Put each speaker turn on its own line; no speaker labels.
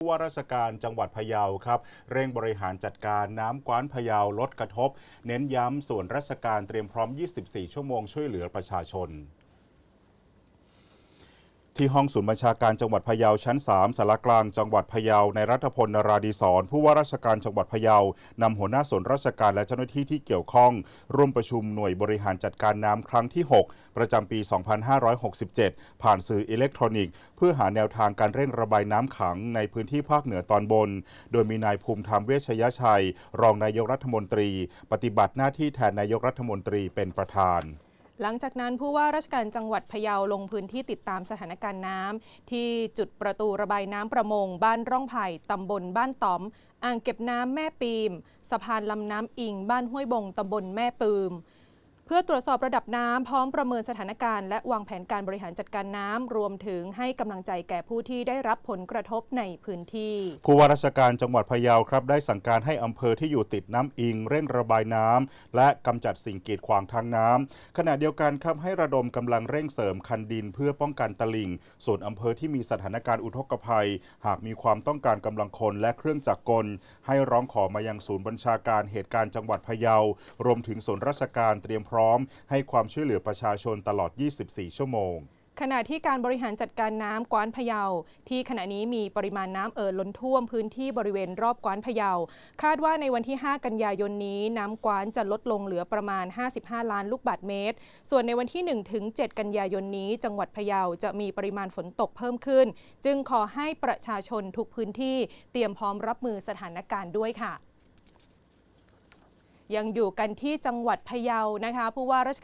ผู้ว่าราชการจังหวัดพะเยาครับเร่งบริหารจัดการน้ำกว้านพะเยาลดกระทบ เน้นย้ำส่วนราชการเตรียมพร้อม 24 ชั่วโมงช่วยเหลือประชาชน ที่ห้องศูนย์บัญชาการจังหวัดพะเยาชั้น 3สารกลางจังหวัดพะเยาในรัฐพลนราดีศรผู้ว่าราชการจังหวัดพะเยานำหัวหน้าส่วนราชการและเจ้าหน้าที่ที่เกี่ยวข้อง ร่วมประชุมหน่วยบริหารจัดการน้ำครั้งที่ 6 ประจำปี 2567 ผ่านสื่ออิเล็กทรอนิกส์ เพื่อหาแนวทางการเร่งระบายน้ำขังในพื้นที่ภาคเหนือตอนบน โดยมีนายภูมิธรรมเวชยชัย รองนายกรัฐมนตรี ปฏิบัติหน้าที่แทนนายกรัฐมนตรีเป็นประธาน
หลังจากนั้นผู้ว่าราชการจังหวัดพะเยาลงพื้นที่ติดตามสถานการณ์น้ำที่จุดประตูระบายน้ำประมง บ้านร่องไผ่ตำบลบ้านต๋อม อ่างเก็บน้ำแม่ปีม สะพานลำน้ำอิง บ้านห้วยบงตำบลแม่ปืม เพื่อตรวจสอบระดับน้ำพร้อมประเมินสถานการณ์และวางแผนการบริหารจัดการน้ำรวมถึงให้กำลังใจแก่ผู้ที่ได้รับผลกระทบในพื้นที่
ผู้ว่าราชการจังหวัดพะเยาครับ ได้สั่งการให้อำเภอที่อยู่ติดน้ำอิง เร่งระบายน้ำและกำจัดสิ่งกีดขวางทางน้ำขณะเดียวกันครับให้ระดมกำลังเร่งเสริมคันดินเพื่อป้องกันตลิ่ง ส่วนอำเภอที่มีสถานการณ์อุทกภัย หากมีความต้องการกำลังคนและเครื่องจักรกล ให้ร้องขอมายังศูนย์บัญชาการเหตุการณ์จังหวัดพะเยารวมถึงส่วนราชการเตรียมพร้อมร้อม ให้ความช่วยเหลือประชาชนตลอด 24 ชั่วโมง
ขณะที่การบริหารจัดการน้ำกว้านพะเยา ที่ขณะนี้มีปริมาณน้ำเอ่อล้นท่วมพื้นที่บริเวณรอบกว้านพะเยา คาดว่าในวันที่ 5 กันยายนนี้ น้ำกว้านจะลดลงเหลือประมาณ 55 ล้านลูกบาศก์เมตร ส่วนในวันที่ 1 ถึง 7 กันยายนนี้ จังหวัดพะเยาจะมีปริมาณฝนตกเพิ่มขึ้น จึงขอให้ประชาชนทุกพื้นที่เตรียมพร้อมรับมือสถานการณ์ด้วยค่ะ ยังอยู่กันที่จังหวัดพะเยานะคะผู้ว่าราช